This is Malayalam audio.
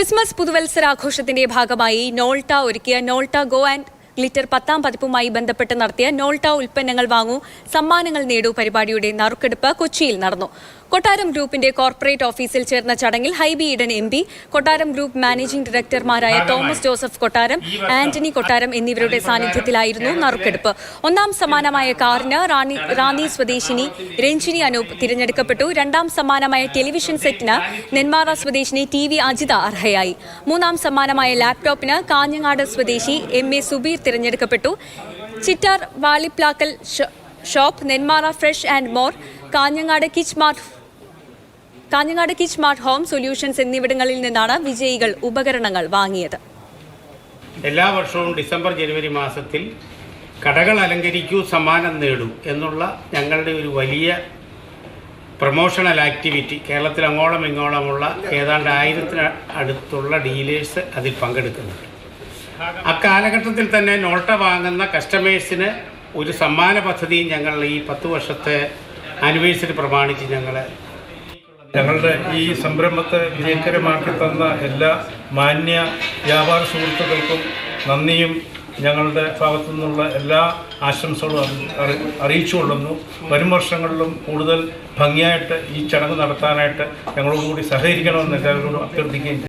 ക്രിസ്മസ് പുതുവത്സരാഘോഷത്തിന്റെ ഭാഗമായി നോൾട്ട ഒരുക്കിയ നോൾട്ട ഗോ ആൻഡ് ഗ്ലിറ്റർ പത്താം പതിപ്പുമായി ബന്ധപ്പെട്ട് നടത്തിയ നോൾട്ട ഉൽപ്പന്നങ്ങൾ വാങ്ങൂ സമ്മാനങ്ങൾ നേടൂ പരിപാടിയുടെ നറുക്കെടുപ്പ് കൊച്ചിയിൽ നടന്നു. കൊട്ടാരം ഗ്രൂപ്പിന്റെ കോർപ്പറേറ്റ് ഓഫീസിൽ ചേർന്ന ചടങ്ങിൽ Hibi Eden M P Kottaram group managing ഡയറക്ടർമാരായ Thomas Joseph Kottaram Antony കൊട്ടാരം എന്നിവരുടെ സാന്നിധ്യത്തിലായിരുന്നു നറുക്കെടുപ്പ്. ഒന്നാം സമ്മാനമായ കാറിന് റാണി റാന്നി സ്വദേശിനി രഞ്ജിനി അനൂപ് തിരഞ്ഞെടുക്കപ്പെട്ടു. രണ്ടാം സമ്മാനമായ ടെലിവിഷൻ സെറ്റിന് നെന്മാറ സ്വദേശിനി ടി വി അജിത അർഹയായി. മൂന്നാം സമ്മാനമായ ലാപ്ടോപ്പിന് കാഞ്ഞങ്ങാട് സ്വദേശി എം എ സുബീർ തിരഞ്ഞെടുക്കപ്പെട്ടു. Chittar Valiplakkal shop Nenmara fresh and more Kanhangad kitch mart Kanhangad kitch smart home solutions എന്നിവിടങ്ങളിൽ നിന്നാണ് വിജയികൾ ഉപകരണങ്ങൾ വാങ്ങിയത്. എല്ലാ വർഷവും ഡിസംബർ ജനുവരി മാസത്തിൽ കടകൾ അലങ്കരിക്കൂ സമ്മാനം നേടൂ എന്നുള്ള ഞങ്ങളുടെ ഒരു വലിയ പ്രൊമോഷണൽ ആക്ടിവിറ്റി കേരളത്തിൽ അങ്ങോളം ഇങ്ങോളമുള്ള ഏതാണ്ട് ആയിരത്തിന് അടുത്തുള്ള ഡീലേഴ്സ് അതിൽ പങ്കെടുക്കുന്നുണ്ട്. അക്കാലഘട്ടത്തിൽ തന്നെ നോട്ട വാങ്ങുന്ന കസ്റ്റമേഴ്സിന് ഒരു സമ്മാന പദ്ധതിയും ഞങ്ങൾ ഈ പത്ത് വർഷത്തെ ആനിവേഴ്സറി പ്രമാണിച്ച് ഞങ്ങൾ ഞങ്ങളുടെ ഈ സംരംഭത്തെ വിജയകരമാക്കി തന്ന എല്ലാ മാന്യ വ്യാപാര സുഹൃത്തുക്കൾക്കും നന്ദിയും ഞങ്ങളുടെ ഭാഗത്തു നിന്നുള്ള എല്ലാ ആശംസകളും അറിയിച്ചു അറി- അറിയിച്ചുകൊള്ളുന്നു. വരും വർഷങ്ങളിലും കൂടുതൽ ഭംഗിയായിട്ട് ഈ ചടങ്ങ് നടത്താനായിട്ട് ഞങ്ങളോടുകൂടി സഹകരിക്കണമെന്ന് എല്ലാവരോടും അഭ്യർത്ഥിക്കുകയും